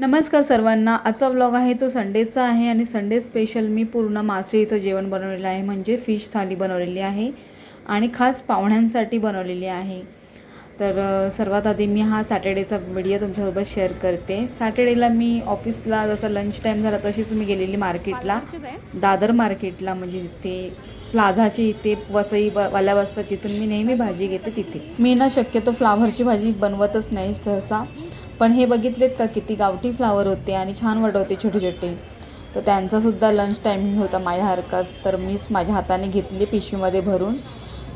नमस्कार सर्वांना. आजचा व्लॉग आहे तो संडेचा आहे आणि संडे स्पेशल मी पूर्ण मासळीचं जेवण बनवलेलं आहे. म्हणजे फिश थाली बनवलेली आहे आणि खास पाहुण्यांसाठी बनवलेली आहे. तर सर्वात आधी मी हा सॅटर्डेचा व्हिडिओ तुमच्यासोबत शेअर करते. सॅटर्डेला मी ऑफिसला जसं लंच टाईम झाला तशीच मी गेलेली मार्केटला दादर मार्केटला म्हणजे जिथे प्लाझाची इथे वसई वाल्या वाजता जिथून मी नेहमी भाजी घेते तिथे. मी ना शक्यतो फ्लावरची भाजी बनवतच नाही सहसा. पण हे बघितलेत का किती गावठी फ्लावर होते आणि छान वाटत होते छोटे छोटे तर त्यांचासुद्धा लंच टायमिंग होता माझ्यासारखाच तर मीच माझ्या हाताने घेतली पिशवीमध्ये भरून.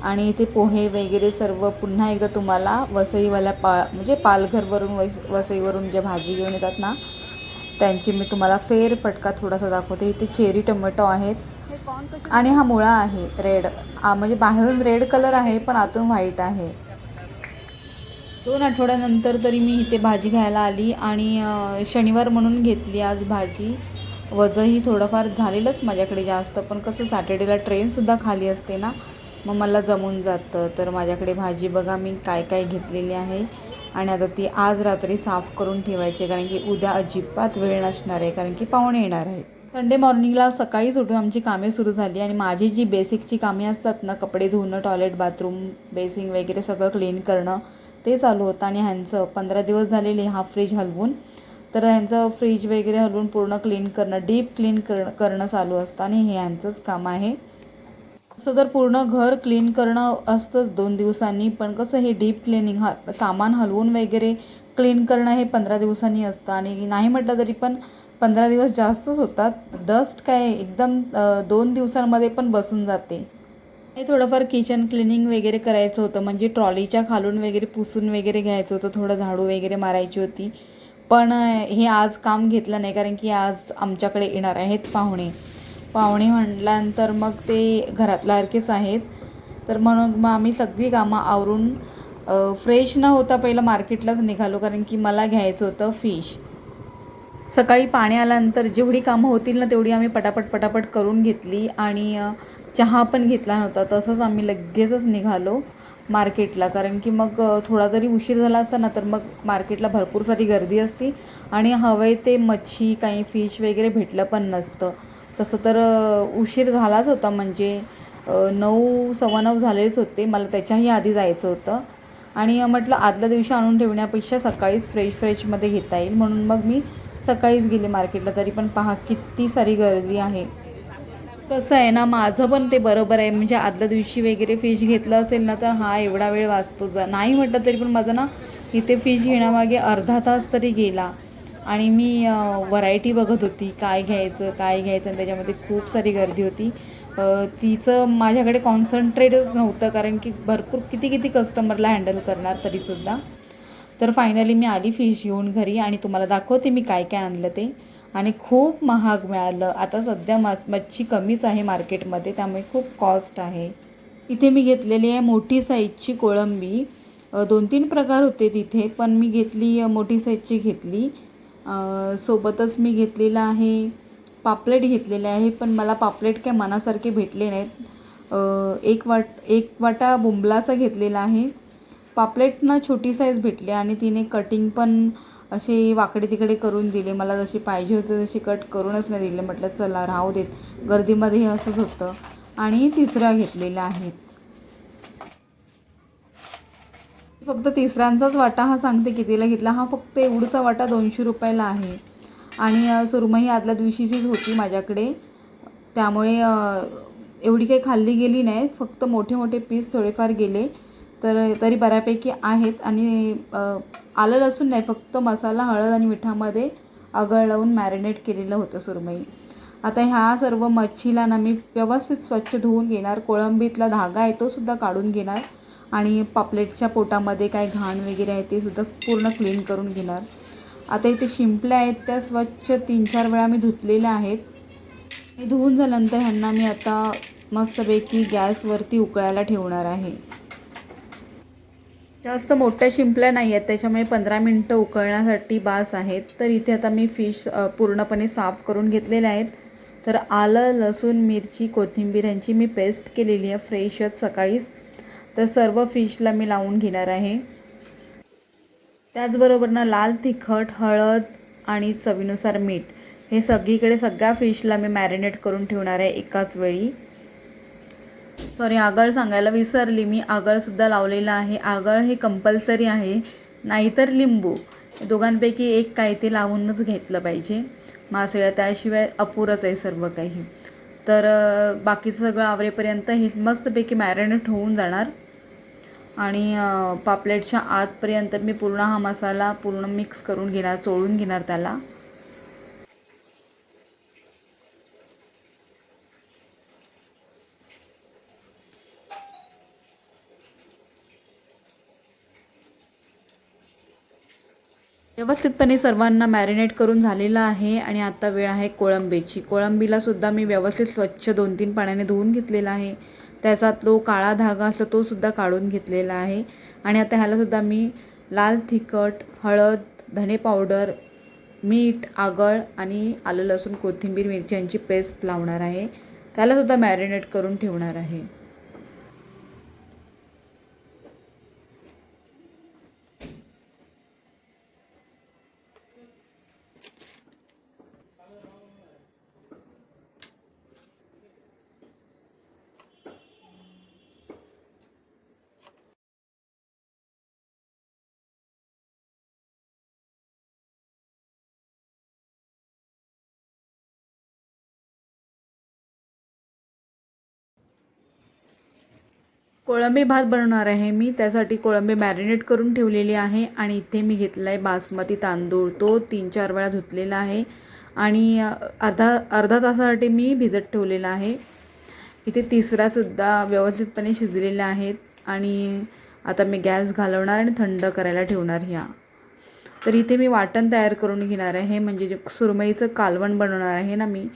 आणि इथे पोहे वगैरे सर्व पुन्हा एकदा तुम्हाला वसईवाल्या पा म्हणजे पालघरवरून वस वसईवरून जे भाजी घेऊन येतात ना त्यांची मी तुम्हाला फेर फटका थोडासा दाखवते. इथे चेरी टमॅटो आहेत. आणि हा मुळा आहे रेड. म्हणजे बाहेरून रेड कलर आहे पण आतून व्हाईट आहे. दोन आठवड्यानंतर तरी मी इथे भाजी घ्यायला आली आणि शनिवार म्हणून घेतली आज भाजी. वजनही थोडंफार झालेलंच माझ्याकडे जास्त पण कसं सॅटर्डेला ट्रेनसुद्धा खाली असते ना मग मला जमून जातं. तर माझ्याकडे भाजी बघा मी काय काय घेतलेली आहे. आणि आता ती आज रात्री साफ करून ठेवायची आहे, कारण की उद्या अजिबात वेळ नसणार आहे कारण की पाहुणे येणार आहे संडे मॉर्निंगला सकाळीच उठून आमची कामे सुरू झाली आणि माझी जी बेसिकची कामे असतात ना कपडे धुणं टॉयलेट बाथरूम बेसिंग वगैरे सगळं क्लीन करणं ते चालू होतं आणि ह्यांचं पंधरा दिवस झालेले हा फ्रीज हलवून तर ह्यांचं फ्रीज वगैरे हलवून पूर्ण क्लीन करणं डीप क्लीन कर करणं चालू असतं आणि हे ह्यांचंच काम आहे. सो तर पूर्ण घर क्लीन करणं असतंच दोन दिवसांनी पण कसं हे डीप क्लिनिंग हा सामान हलवून वगैरे क्लीन करणं हे पंधरा दिवसांनी असतं आणि नाही म्हटलं तरी पण पंधरा दिवस जास्तच होतात. डस्ट काय एकदम दोन दिवसांमध्ये पण बसून जाते. हे थोडंफार किचन क्लिनिंग वगैरे करायचं होतं. म्हणजे ट्रॉलीच्या खालून वगैरे पुसून वगैरे घ्यायचं होतं. थोडं झाडू वगैरे मारायची होती. पण हे आज काम घेतलं नाही कारण की आज आमच्याकडे येणार आहेत पाहुणे. पाहुणे म्हटल्यानंतर मग ते घरातल्यासारखेच आहेत. तर म्हणून मग आम्ही सगळी कामं आवरून फ्रेश न होता पहिलं मार्केटलाच निघालो कारण की मला घ्यायचं होतं फिश सकाळी पाणी आल्यानंतर जेवढी कामं होतील ना तेवढी आम्ही पटापट पटापट करून घेतली. आणि चहा पण घेतला नव्हता तसंच आम्ही लगेचच निघालो मार्केटला. कारण की मग थोडा जरी उशीर झाला असता ना तर मग मार्केटला भरपूर सारी गर्दी असती आणि हवे ते मच्छी काही फिश वगैरे भेटलं पण नसतं. तसं तर उशीर झालाच होता म्हणजे नऊ सव्वा नऊ झालेच होते. मला त्याच्याही आधी जायचं होतं. आणि म्हटलं आदल्या दिवशी आणून ठेवण्यापेक्षा सकाळीच फ्रेश फ्रेशमध्ये घेता येईल. म्हणून मग मी सकाळीच गेले मार्केटला. तरी पण पहा किती सारी गर्दी आहे. कसं आहे ना माझं पण ते बरोबर आहे. म्हणजे आदल्या दिवशी वगैरे फिश घेतलं असेल ना तर हा एवढा वेळ वाचतो. जा नाही म्हटलं तरी पण माझं ना इथे फिश घेण्यामागे अर्धा तास तरी गेला. आणि मी व्हरायटी बघत होती काय घ्यायचं काय घ्यायचं आणि त्याच्यामध्ये खूप सारी गर्दी होती. तिचं माझ्याकडे कॉन्सन्ट्रेटच नव्हतं कारण की भरपूर किती किती कस्टमरला हँडल करणार तरीसुद्धा तर फायनली मी आली फिश घेऊन घरी आणि तुम्हाला दाखवते मी काय काय आणलं ते. आणि खूप महाग मिळालं. आता सध्या मच मच्छी कमीच आहे मार्केटमध्ये त्यामुळे खूप कॉस्ट आहे. इथे मी घेतलेली आहे मोठी साईजची कोळंबी. दोन तीन प्रकार होते तिथे पण मी घेतली मोठी साईजची घेतली. सोबतच मी घेतलेलं आहे पापलेट घेतलेले आहे पण मला पापलेट काय मनासारखे भेटले नाहीत. एक वाट एक वाटा बुंबलाचा घेतलेला आहे. पापलेटना छोटी साईज भेटली आणि तिने कटिंग पण अशी वाकडे तिकडे करून दिले. मला जशी पाहिजे होती तशी कट करूनच नाही दिले. म्हटलं चला राहू देत. गर्दीमध्ये हे असंच होतं. आणि तिसऱ्या घेतलेल्या आहेत. फक्त तिसऱ्यांचाच वाटा हा सांगते कितीला घेतला. हा फक्त एवढूचा वाटा दोनशे रुपयाला आहे. आणि सुरमई आदल्या दिवशीचीच होती माझ्याकडे. त्यामुळे एवढी काही खाल्ली गेली नाही फक्त मोठे मोठे पीस थोडेफार गेले. तर तरी बऱ्यापैकी आहेत. आणि आलं लसूण नाही फक्त मसाला हळद आणि मिठामध्ये आगळ लावून मॅरिनेट केलेलं होतं सुरमई. आता ह्या सर्व मच्छीला ना मी व्यवस्थित स्वच्छ धुवून घेणार. कोळंबीतला धागा आहे तो सुद्धा काढून घेणार. आणि पापलेटच्या पोटामध्ये काय घाण वगैरे आहे ते सुद्धा पूर्ण क्लीन करून घेणार. आता इथे शिंपल्या आहेत त्या स्वच्छ तीन चार वेळा मी धुतलेल्या आहेत. हे धुवून झाल्यानंतर ह्यांना मी आता मस्तपैकी गॅसवरती उकळायला ठेवणार आहे. जास्त मोठ्या शिंपल्या नाही आहेत त्याच्यामुळे पंधरा मिनटं उकळण्यासाठी बास आहेत. तर इथे आता मी फिश पूर्णपणे साफ करून घेतलेल्या आहेत. तर आलं लसूण मिरची कोथिंबीर यांची मी पेस्ट केलेली आहे फ्रेशच सकाळीच. तर सर्व फिशला मी लावून घेणार आहे. त्याचबरोबर ना लाल तिखट हळद आणि चवीनुसार मीठ हे सगळीकडे सगळ्या फिशला मी मॅरिनेट करून ठेवणार आहे एकाच वेळी. सॉरी आगळ सांगायला विसरली. मी आगळसुद्धा लावलेलं आहे. आगळ हे कंपल्सरी आहे नाहीतर लिंबू. दोघांपैकी एक काय ते लावूनच घेतलं पाहिजे. मासळ्या त्याशिवाय अपुरंच आहे सर्व काही. तर बाकीचं सगळं आवरेपर्यंत हे मस्तपैकी मॅरिनेट होऊन जाणार. आणि पापलेटच्या आतपर्यंत मी पूर्ण हा मसाला पूर्ण मिक्स करून घेणार चोळून घेणार त्याला. व्यवस्थितपणे सर्वांना मॅरिनेट करून झालेलं आहे आणि आता वेळ आहे कोळंबीची. कोळंबीला सुद्धा मी व्यवस्थित स्वच्छ दोन तीन पाण्याने धुवून घेतलेला आहे. त्याचा तो काळा धागा असतो तो सुद्धा काढून घेतलेला आहे. आणि आता ह्यालासुद्धा मी लाल तिखट हळद धणे पावडर मीठ आगळ आणि आलं लसूण कोथिंबीर मिरच्यांची पेस्ट लावणार आहे. त्यालासुद्धा मॅरिनेट करून ठेवणार आहे. कोळंबी भात बनवणार आहे. मी त्यासाठी कोळंबी मॅरिनेट करून ठेवलेली आहे आणि इथे मी घेतला आहे बासमती तांदूळ. तो तीन चार वेळा धुतलेला आहे आणि अर्धा अर्धा तासासाठी मी भिजत ठेवलेला आहे. इथे तिसरासुद्धा व्यवस्थितपणे शिजलेला आहेत आणि आता मी गॅस घालवणार आणि थंड करायला ठेवणार ह्या. तर इथे मी वाटण तयार करून घेणार आहे. म्हणजे जे सुरमईचं कालवण बनवणार आहे ना मी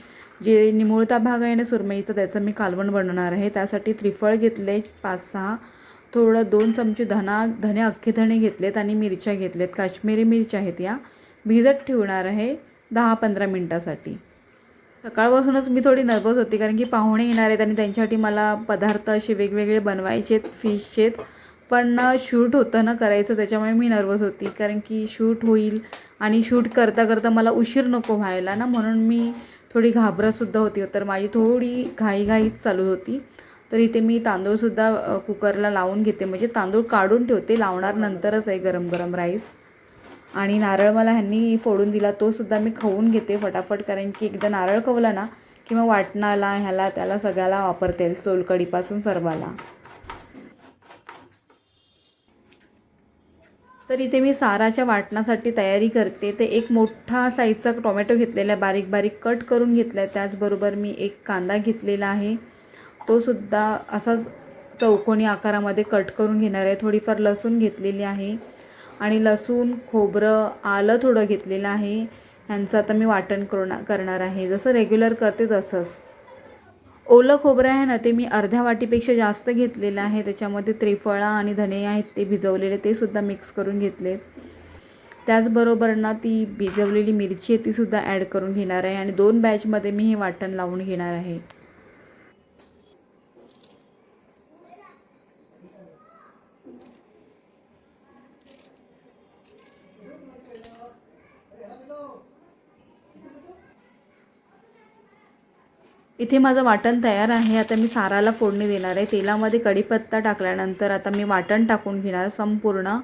जे निमुळता भाग आहे ना सुरमईचा त्याचं मी कालवण बनवणार आहे. त्यासाठी त्रिफळ घेतले पाच सहा थोडं दोन चमचे धना धने अख्खे धणे घेतलेत आणि मिरच्या घेतलेत. काश्मीरी मिरच्या आहेत या. भिजत ठेवणार आहे दहा पंधरा मिनटासाठी. सकाळपासूनच मी थोडी नर्वस होती कारण की पाहुणे येणार आहेत आणि त्यांच्यासाठी मला पदार्थ असे वेगवेगळे बनवायचे आहेत फिशचे आहेत. पण शूट होतं ना करायचं त्याच्यामुळे मी नर्वस होती कारण की शूट होईल आणि शूट करता करता मला उशीर नको व्हायला ना म्हणून मी थोडी घाबरतसुद्धा होती. तर माझी थोडी घाईघाईच चालू होती. तर इथे मी तांदूळसुद्धा कुकरला लावून घेते. म्हणजे तांदूळ काढून ठेवते. लावणार नंतरच आहे गरम गरम राईस. आणि नारळ मला ह्यांनी फोडून दिला. तोसुद्धा मी खाऊन घेते फटाफट. कारण की एकदा नारळ खवला ना किंवा वाटणाला ह्याला त्याला सगळ्याला वापरते. सोलकडीपासून सर्वाला. तर इथे मी साराच्या वाटणासाठी तयारी करते. ते एक मोठा साईजचा टोमॅटो घेतलेला आहे. बारीक बारीक कट करून घेतला आहे त्याचबरोबर मी एक कांदा घेतलेला आहे. तो सुद्धा असाच चौकोनी आकारामध्ये कट करून घेणार आहे. थोडीफार लसूण घेतलेली आहे. आणि लसूण खोबरं आलं थोडं घेतलेलं आहे. ह्यांचं आता मी वाटण करून करणार आहे. जसं रेग्युलर करते तसंच. ओलं खोबरं आहे ना ते मी अर्ध्या वाटीपेक्षा जास्त घेतलेलं आहे. त्याच्यामध्ये त्रिफळा आणि धने आहेत ते भिजवलेले ते सुद्धा मिक्स करून घेतलेत. त्याचबरोबर ना ती भिजवलेली मिरची आहे ती सुद्धा ॲड करून घेणार आहे. आणि दोन बॅचमध्ये मी हे वाटण लावून घेणार आहे. इथे माझं वाटण तयार आहे. आता मी साराला फोडणी देणार आहे. तेलामध्ये कढीपत्ता टाकल्यानंतर आता मी वाटण टाकून घेणार संपूर्ण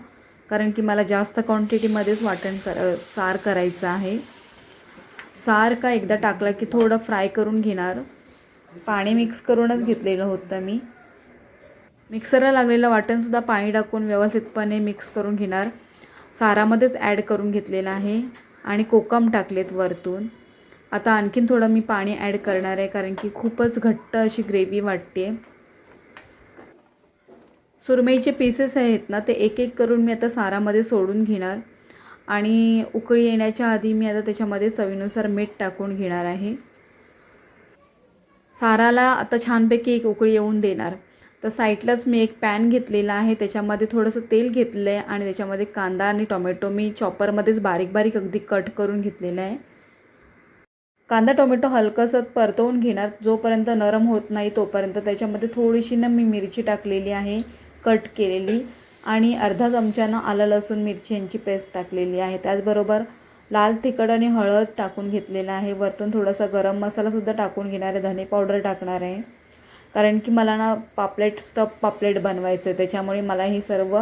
कारण की मला जास्त क्वांटिटीमध्येच वाटण कर सार करायचं आहे. सार का एकदा टाकला की थोडं फ्राय करून घेणार. पाणी मिक्स करूनच घेतलेलं होतं मी. मिक्सरला लागलेलं वाटणसुद्धा पाणी टाकून व्यवस्थितपणे मिक्स करून घेणार. सारामध्येच ॲड करून घेतलेलं आहे. आणि कोकम टाकलेत वरतून. आता आणखीन थोडं मी पाणी ॲड करणार आहे कारण की खूपच घट्ट अशी ग्रेव्ही वाटते सुरमईचे पीसेस आहेत ना ते एक एक करून मी आता सारामध्ये सोडून घेणार. आणि उकळी येण्याच्या आधी मी आता त्याच्यामध्ये चवीनुसार मीठ टाकून घेणार आहे. साराला आता छानपैकी एक उकळी येऊन देणार. तर साईडलाच मी एक पॅन घेतलेला आहे त्याच्यामध्ये थोडंसं तेल घेतलं आहे आणि त्याच्यामध्ये कांदा आणि टोमॅटो मी चॉपरमध्येच बारीक बारीक अगदी कट करून घेतलेला आहे. कांदा टोमॅटो हलकंसं परतवून घेणार. जोपर्यंत नरम होत नाही तोपर्यंत त्याच्यामध्ये थोडीशी ना मी मिरची टाकलेली आहे कट केलेली. आणि अर्धा चमच्यानं आलं लसूण मिरची यांची पेस्ट टाकलेली आहे. त्याचबरोबर लाल तिखट आणि हळद टाकून घेतलेला आहे. वरतून थोडासा गरम मसालासुद्धा टाकून घेणार आहे. धने पावडर टाकणार आहे. कारण की मला ना पापलेट स्टफ पापलेट बनवायचं आहे. त्याच्यामुळे मला हे सर्व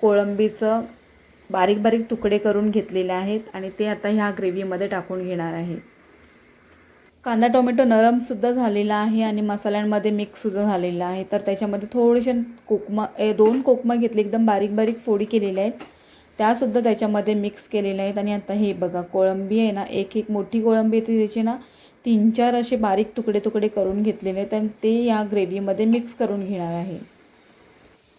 कोळंबीचं बारीक बारीक तुकडे करून घेतलेले आहेत. आणि ते आता ह्या ग्रेव्हीमध्ये टाकून घेणार आहे. कांदा टोमॅटो नरमसुद्धा झालेला आहे आणि मसाल्यांमध्ये मिक्ससुद्धा झालेला आहे. तर त्याच्यामध्ये थोडेसे कोकमा ए दोन कोकमा घेतले एकदम बारीक बारीक फोडी केलेल्या आहेत. त्यासुद्धा त्याच्यामध्ये मिक्स केलेल्या आहेत. आणि आता हे बघा कोळंबी आहे ना एक एक मोठी कोळंबी येते त्याचे ना तीन चार असे बारीक तुकडे तुकडे करून घेतलेले आहेत आणि ते या ग्रेव्हीमध्ये मिक्स करून घेणार आहे.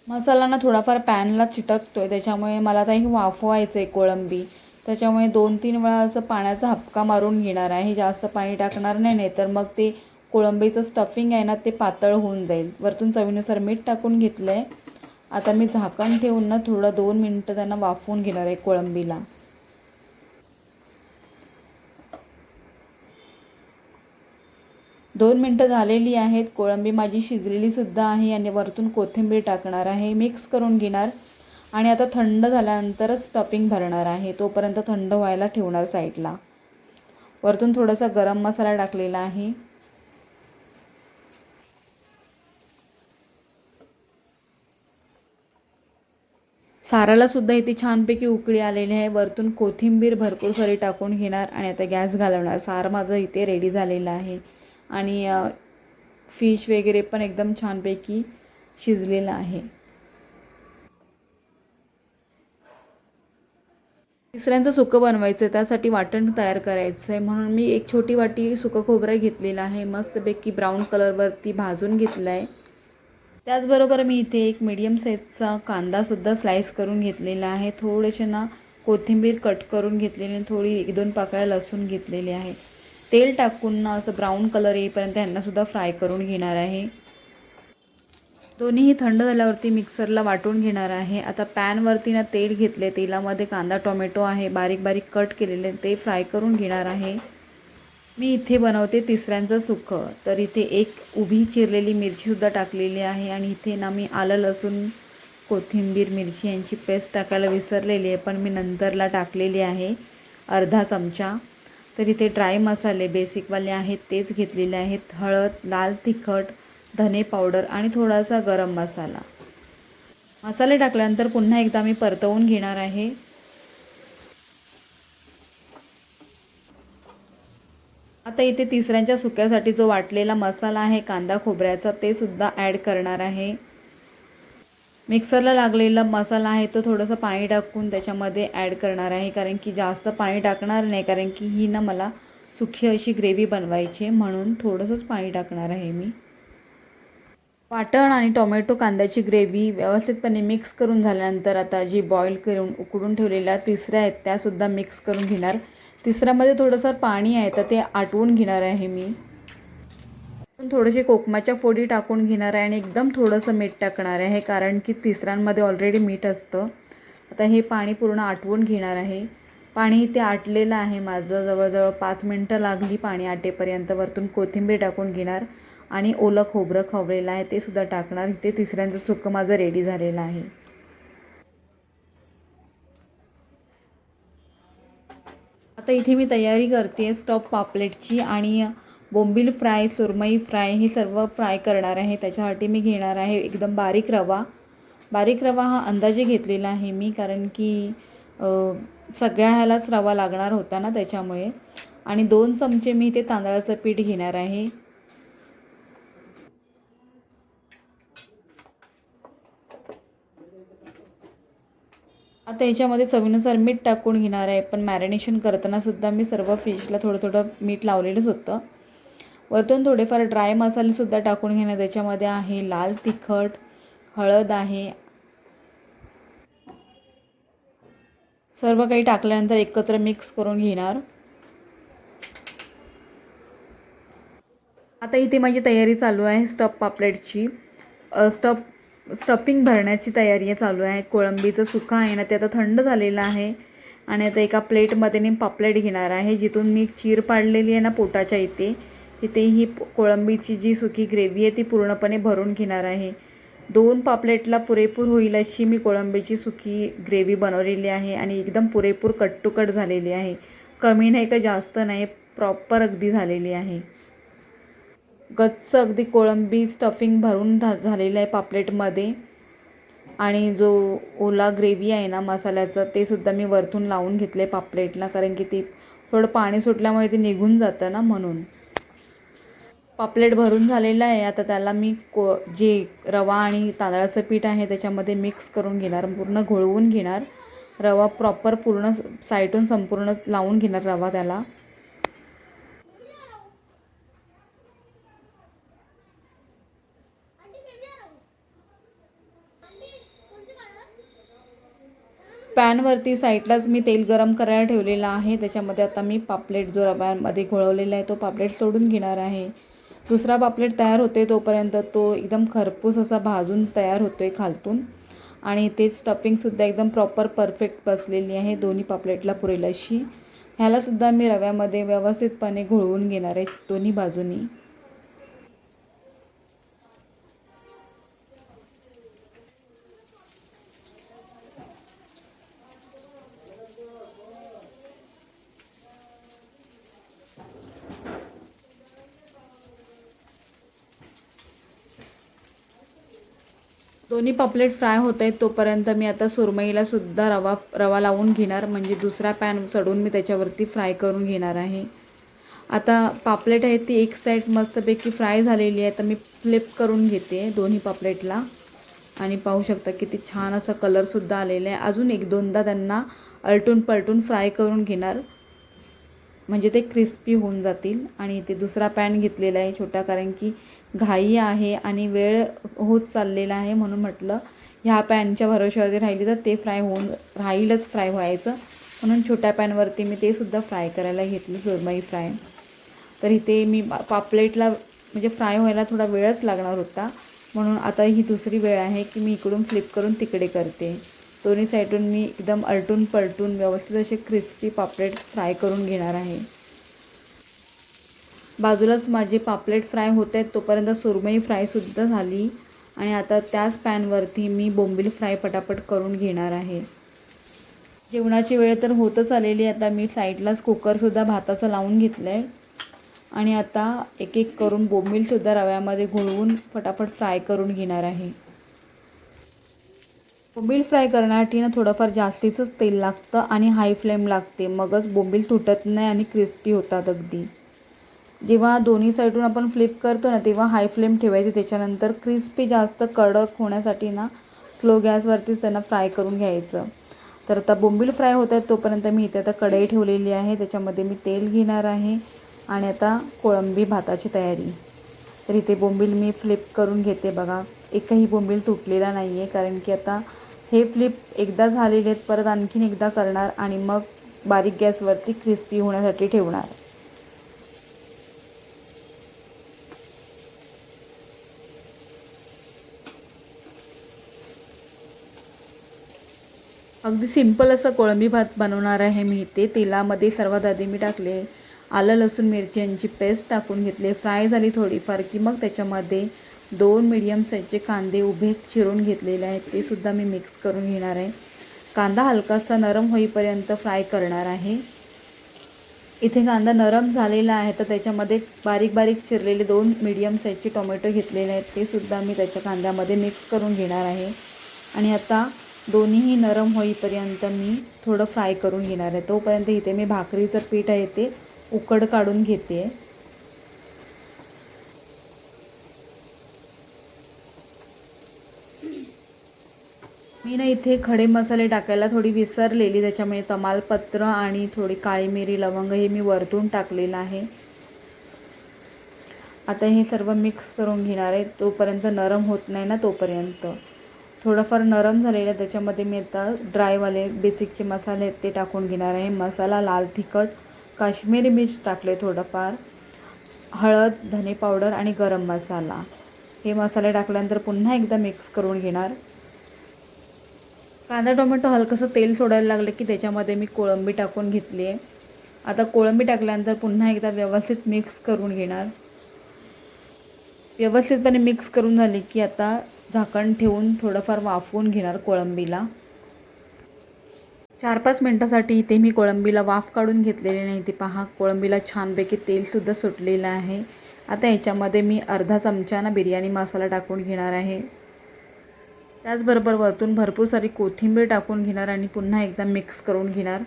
मसाला ना थोडाफार पॅनला चिटकतो आहे त्याच्यामुळे मला आता हे वाफवायचं आहे कोळंबी. त्याच्यामुळे दोन तीन वेळा असं पाण्याचा हपका मारून घेणार आहे. जास्त पाणी टाकणार नाही नाही तर मग ते कोळंबीचं स्टफिंग आहे ना ते पातळ होऊन जाईल. वरतून चवीनुसार मीठ टाकून घेतलं आहे आता मी झाकण ठेवून ना थोडं दोन मिनटं त्यांना वाफवून घेणार आहे कोळंबीला. दोन मिनटं झालेली आहेत. कोळंबी माझी शिजलेली सुद्धा आहे आणि वरतून कोथिंबीर टाकणार आहे. मिक्स करून घेणार. आणि आता थंड झाल्यानंतरच टॉपिंग भरणार आहे. तोपर्यंत थंड व्हायला ठेवणार साईडला. वरतून थोडासा गरम मसाला टाकलेला आहे. साराला सुद्धा इथे छानपैकी उकळी आलेली आहे. वरतून कोथिंबीर भरपूर सारी टाकून घेणार आणि आता गॅस घालवणार. सार माझं इथे रेडी झालेलं आहे. आणि फिश वगैरे पण एकदम छानपैकी शिजलेलं आहे. तिसऱ्यांचं सुकं बनवायचं आहे त्यासाठी वाटण तयार करायचं आहे म्हणून मी एक छोटी वाटी सुकं खोबरं घेतलेलं आहे मस्तपैकी ब्राऊन कलरवरती भाजून घेतलं आहे त्याचबरोबर मी इथे एक मीडियम साईजचा कांदासुद्धा स्लाईस करून घेतलेला आहे. थोडेसे ना कोथिंबीर कट करून घेतलेली थोडी एक दोन पाकळ्या लसूण घेतलेली आहे. तेल टाकून ना असं ब्राऊन कलर येईपर्यंत यांनासुद्धा फ्राय करून घेणार आहे. दोन्हीही थंड झाल्यावरती मिक्सरला वाटून घेणार आहे. आता पॅनवरती ना तेल घेतले तेलामध्ये कांदा टोमॅटो आहे. बारीक बारीक कट केलेले ते फ्राय करून घेणार आहे. मी इथे बनवते तिसऱ्यांचं सुखं. तर इथे एक उभी चिरलेली मिरचीसुद्धा टाकलेली आहे आणि इथे ना मी आलं लसूण कोथिंबीर मिरची यांची पेस्ट टाकायला विसरलेली आहे. पण मी नंतरला टाकलेली आहे अर्धा चमचा. तर इथे ड्राय मसाले बेसिकवाले आहेत तेच घेतलेले आहेत. हळद लाल तिखट धने पावडर आणि थोडासा गरम मसाला. मसाले टाकल्यानंतर पुन्हा एकदा मी परतवून घेणार आहे. आता इथे तिसऱ्यांच्या सुक्यासाठी जो वाटलेला मसाला आहे कांदा खोबऱ्याचा ते सुद्धा ॲड करणार आहे. मिक्सरला लागलेला मसाला आहे तो थोडंसं पाणी टाकून त्याच्यामध्ये ॲड करणार आहे कारण की जास्त पाणी टाकणार नाही कारण की ही ना मला सुखी अशी ग्रेव्ही बनवायची म्हणून थोडंसंच पाणी टाकणार आहे मी. वाटण आणि टोमॅटो कांद्याची ग्रेव्ही व्यवस्थितपणे मिक्स करून झाल्यानंतर आता जी बॉईल करून उकडून ठेवलेल्या तिसऱ्या आहेत त्यासुद्धा मिक्स करून घेणार. तिसऱ्यामध्ये थोडंसं पाणी आहे तर ते आटवून घेणार आहे मी. थोडेसे कोकमाच्या फोडी टाकून घेणार आहे आणि एकदम थोडंसं मीठ टाकणार आहे कारण की तिसऱ्यांमध्ये ऑलरेडी मीठ असतं. आता हे पाणी पूर्ण आटवून घेणार आहे. पाणी इथे आटलेलं आहे माझं. जवळजवळ पाच मिनटं लागली पाणी आटेपर्यंत. वरतून कोथिंबीर टाकून घेणार. आणि ओलं खोबरं खवलेलं आहे ते सुद्धा टाकणार. इथे तिसऱ्यांचं सुकं माझं रेडी झालेलं आहे. आता इथे मी तयारी करते आहे स्टॉप पापलेटची आणि बोंबील फ्राय सुरमई फ्राय हे सर्व फ्राय करणार आहे. त्याच्यासाठी मी घेणार आहे एकदम बारीक रवा. बारीक रवा हा अंदाजे घेतलेला आहे मी कारण की सगळ्या ह्यालाच रवा लागणार होता ना त्याच्यामुळे. आणि दोन चमचे मी ते तांदळाचं पीठ घेणार आहे. आता याच्यामध्ये चवीनुसार मीठ टाकून घेणार आहे. पण मॅरिनेशन करतानासुद्धा मी सर्व फिशला थोडं थोडं मीठ लावलेलंच होतं. वरतून थोडेफार ड्राय मसालेसुद्धा टाकून घेणार. त्याच्यामध्ये आहे लाल तिखट हळद आहे. सर्व काही टाकल्यानंतर एकत्र मिक्स करून घेणार. आता इथे माझी तयारी चालू आहे स्टफ पापलेटची. स्टफ स्टफिंग भरण्याची तयारी चालू आहे. कोळंबीचं सुकं आहे ना ते आता थंड झालेलं आहे. आणि आता एका प्लेटमध्ये मी पापलेट घेणार आहे. जिथून मी चीर पाडलेली आहे ना पोटाच्या इथे तिथे ही कोळंबीची जी सुकी ग्रेव्ही आहे ती पूर्णपणे भरून घेणार आहे. दोन पापलेटला पुरेपूर होईल अशी मी कोळंबीची सुकी ग्रेव्ही बनवलेली आहे आणि एकदम पुरेपूर कट कट झालेली आहे. कमी नाही का जास्त नाही प्रॉपर अगदी झालेली आहे. गच्च अगदी कोळंबी स्टफिंग भरून झा झालेलं आहे पापलेटमध्ये. आणि जो ओला ग्रेव्ही आहे ना मसाल्याचं ते सुद्धा मी वरतून लावून घेतले पापलेटला कारण की ती थोडं पाणी सुटल्यामुळे ते निघून जातं ना म्हणून. पापलेट भरून झालेलं आहे. आता त्याला मी को जे रवा आणि तांदळाचं पीठ आहे त्याच्यामध्ये मिक्स करून घेणार पूर्ण घोळवून घेणार. रवा प्रॉपर पूर्ण साईटून संपूर्ण लावून घेणार रवा त्याला. पॅनवरती साईडलाच मी तेल गरम करायला ठेवलेलं आहे. त्याच्यामध्ये आता मी पापलेट जो रव्यामध्ये घोळवलेला आहे तो पापलेट सोडून घेणार आहे. दुसरा पापलेट तयार होते तोपर्यंत तो एकदम खरपूस असा भाजून तयार होतो आहे खालतून. आणि ते स्टफिंगसुद्धा एकदम प्रॉपर परफेक्ट बसलेली आहे दोन्ही पापलेटला पुरेल अशी ह्यालासुद्धा मी रव्यामध्ये व्यवस्थितपणे घोळवून घेणार आहे दोन्ही बाजूनी. दोन्ही पापलेट फ्राय होत आहेत तोपर्यंत मी आता सुरमईला सुद्धा रवा रवा लावून घेणार. म्हणजे दुसरा पॅन चढून मी त्याच्यावरती फ्राय करून घेणार आहे. आता पापलेट आहे ती एक साईड मस्तपैकी फ्राय झालेली आहे. तर मी फ्लिप करून घेते दोन्ही पापलेटला. आणि पाहू शकता किती छान असा कलरसुद्धा आलेला आहे. अजून एक दोनदा त्यांना अलटून पलटून फ्राय करून घेणार. म्हणजे ते क्रिस्पी होऊन जातील. आणि ते दुसरा पॅन घेतलेला आहे छोटा कारण की घाई आहे आणि वेळ होत चाललेला आहे म्हणून म्हटलं ह्या पॅनच्या भरोश्यावरती राहिली तर ते फ्राय होऊन राहीलच फ्राय व्हायचं. म्हणून छोट्या पॅनवरती मी ते सुद्धा फ्राय करायला घेतलं सुरमई फ्राय. तर इथे मी पापलेटला म्हणजे फ्राय व्हायला थोडा वेळच लागणार होता. म्हणून आता ही दुसरी वेळ आहे की मी इकडून फ्लिप करून तिकडे करते. दोन्ही साईडून मी एकदम अलटून पलटून व्यवस्थित असे क्रिस्पी पापलेट फ्राय करून घेणार आहे. बाजूलाच माझे पापलेट फ्राय होत आहेत तोपर्यंत सुरमई फ्रायसुद्धा झाली आणि आता त्याच पॅनवरती मी बोंबील फ्राय पटापट करून घेणार आहे. जेवणाची वेळ तर होतच आलेली आता मी साईडलाच कुकरसुद्धा भाताचं लावून घेतलं आहे आणि आता एक एक करून बोंबीलसुद्धा रव्यामध्ये घोळवून फटाफट फ्राय करून घेणार आहे. बोंबील फ्राय करण्यासाठी ना थोडंफार जास्तीचंच तेल लागतं आणि हाय फ्लेम लागते मगच बोंबील तुटत नाही आणि क्रिस्पी होतात अगदी. जेव्हा दोन्ही साईडून आपण फ्लिप करतो ना तेव्हा हाय फ्लेम ठेवायची. त्याच्यानंतर क्रिस्पी जास्त कडक होण्यासाठी ना स्लो गॅसवरतीच त्यांना फ्राय करून घ्यायचं. तर आता बोंबील फ्राय होत आहेत तोपर्यंत मी इथे आता कढई ठेवलेली आहे. त्याच्यामध्ये मी तेल घेणार आहे. आणि आता कोळंबी भाताची तयारी. तर इथे बोंबील मी फ्लिप करून घेते बघा. एकही बोंबील तुटलेला नाही आहे कारण की आता हे फ्लिप एकदा झालेले आहेत परत आणखीन एकदा करणार आणि मग बारीक गॅसवरती क्रिस्पी होण्यासाठी ठेवणार. अगदी सिंपल असं कोळंबी भात बनवणार आहे मी इथे. तेलामध्ये सर्वात आधी मी टाकले आलं लसूण मिरची यांची पेस्ट टाकून घेतले. फ्राय झाली थोडीफार की मग त्याच्यामध्ये दोन मिडियम साईजचे कांदे उभे चिरून घेतलेले आहेत. ते सुद्धा मी मिक्स करून घेणार आहे. कांदा हलकासा नरम होईपर्यंत फ्राय करणार आहे. इथे कांदा नरम झालेला आहे तर त्याच्यामध्ये बारीक बारीक चिरलेले दोन मीडियम साईजचे टोमॅटो घेतलेले आहेत. ते सुद्धा मी त्याच्या कांद्यामध्ये मिक्स करून घेणार आहे. आणि आता दोन्हीही नरम होईपर्यंत मी थोडं फ्राय करून घेणार आहे. तोपर्यंत इथे मी भाकरीचं पीठ आहे ते उकड काढून घेते. मी ना इथे खडे मसाले टाकायला थोडी विसरलेली त्याच्यामुळे तमालपत्र आणि थोडी काळी मिरी लवंग हे मी वरतून टाकलेलं आहे. आता हे सर्व मिक्स करून घेणार आहे. तोपर्यंत नरम होत नाही ना तोपर्यंत. थोडंफार नरम झालेलं आहे. त्याच्यामध्ये मी आता ड्रायवाले बेसिकचे मसाले आहेत ते टाकून घेणार आहे. मसाला लाल तिखट काश्मीरी मिर्च टाकले थोडंफार हळद धने पावडर आणि गरम मसाला. हे मसाले टाकल्यानंतर पुन्हा एकदा मिक्स करून घेणार. कांदा टोमॅटो हलकंसं तेल सोडायला लागलं की त्याच्यामध्ये मी कोळंबी टाकून घेतली आहे. आता कोळंबी टाकल्यानंतर पुन्हा एकदा व्यवस्थित मिक्स करून घेणार. व्यवस्थितपणे मिक्स करून झाली की आता झाकण ठेवून थोडंफार वाफवून घेणार कोळंबीला. चार पाच मिनटासाठी इथे मी कोळंबीला वाफ काढून घेतलेली नाही. ते पहा कोळंबीला छानपैकी तेलसुद्धा सुटलेलं आहे. आता याच्यामध्ये मी अर्धा चमचाना बिर्याणी मसाला टाकून घेणार आहे. त्याचबरोबर वरतून भरपूर सारी कोथिंबीर टाकून घेणार आणि पुन्हा एकदा मिक्स करून घेणार.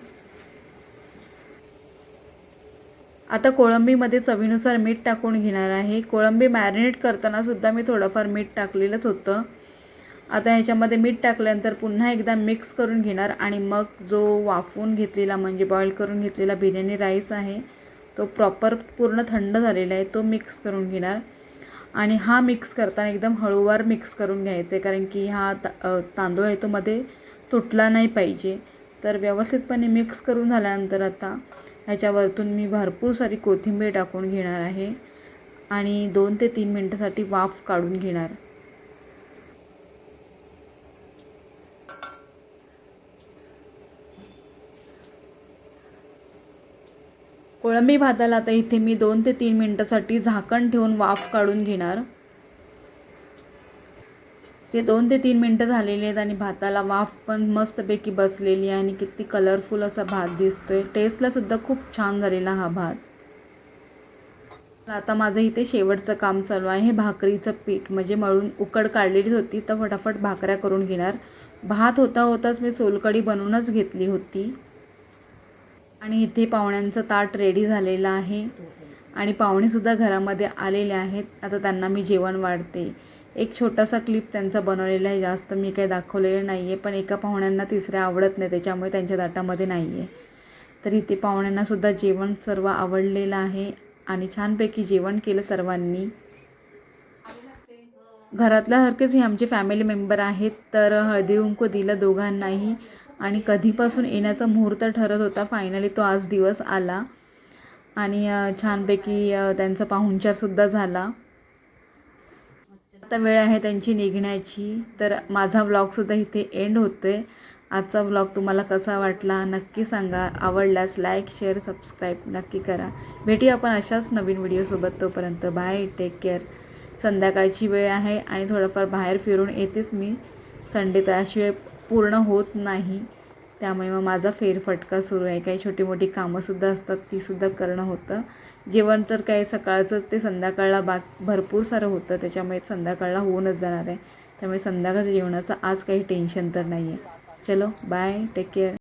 आता कोळंबीमध्ये चवीनुसार मीठ टाकून घेणार आहे. कोळंबी मॅरिनेट करताना सुद्धा मी थोडंफार मीठ टाकलेलंच होतं. आता ह्याच्यामध्ये मीठ टाकल्यानंतर पुन्हा एकदा मिक्स करून घेणार आणि मग जो वाफवून घेतलेला म्हणजे बॉईल करून घेतलेला बिर्याणी राईस आहे तो प्रॉपर पूर्ण थंड झालेला आहे तो मिक्स करून घेणार. आणि हा मिक्स करताना एकदम हळूवार मिक्स करून घ्यायचं आहे कारण की हा ता तांदूळ आहे तो मध्ये तुटला नाही पाहिजे. तर व्यवस्थितपणे मिक्स करून झाल्यानंतर आता ह्याच्यावरतून मी भरपूर सारी कोथिंबीर टाकून घेणार आहे आणि दोन ते तीन मिनटासाठी वाफ काढून घेणार. कोळंबी भाताला आता इथे मी दोन ते तीन मिनटासाठी झाकण ठेवून वाफ काढून घेणार. ते दोन ते तीन मिनटं झालेली आहेत आणि भाताला वाफ पण मस्तपैकी बसलेली आहे आणि किती कलरफुल असा भात दिसतो आहे टेस्टलासुद्धा खूप छान झालेला हा भात. आता माझं इथे शेवटचं काम चालू आहे. हे भाकरीचं पीठ. म्हणजे मळून उकड काढलेलीच होती तर फटाफट भाकऱ्या करून घेणार. भात होता होताच मी सोलकडी बनवूनच घेतली होती. आणि इथे पाहुण्यांचं ताट रेडी झालेलं आहे. आणि पाहुणेसुद्धा घरामध्ये आलेले आहेत. आता त्यांना मी जेवण वाढते. एक छोटासा क्लिप त्यांचा बनवलेला आहे. जास्त मी काही दाखवलेलं नाही आहे पण एका पाहुण्यांना तिसऱ्या आवडत नाही त्याच्यामुळे त्यांच्या ताटामध्ये नाही आहे तर इथे पाहुण्यांनासुद्धा जेवण सर्व आवडलेलं आहे आणि छानपैकी जेवण केलं सर्वांनी. घरातल्यासारखेच हे आमचे फॅमिली मेंबर आहेत तर हळदी कुंकू दिलं दोघांनाही. आणि कधीपासून येण्याचा मुहूर्त ठरत होता फायनली तो आज दिवस आला. आणि छानपैकी त्यांचा पाहुणचारसुद्धा झाला. आत्ता वेळ आहे त्यांची निघण्याची. तर माझा ब्लॉगसुद्धा इथे एंड होतो आहे आजचा ब्लॉग तुम्हाला कसा वाटला नक्की सांगा. आवडल्यास लाईक शेअर सबस्क्राईब नक्की करा. भेटूया आपण अशाच नवीन व्हिडिओसोबत तोपर्यंत बाय टेक केअर संध्याकाळची वेळ आहे आणि थोडंफार बाहेर फिरून येतेच मी. संडे त्याशिवाय पूर्ण होत नाही. त्यामुळे मग माझा फेरफटका सुरू आहे. काही छोटी मोठी कामंसुद्धा असतात तीसुद्धा करणं होतं. जेवण तर काय सकाळचं ते संध्याकाळला बाक भरपूर सारं होतं. त्याच्यामुळे संध्याकाळला होऊनच जाणार आहे. त्यामुळे संध्याकाळच्या जेवणाचं आज काही टेन्शन तर नाही आहे चलो बाय टेक केअर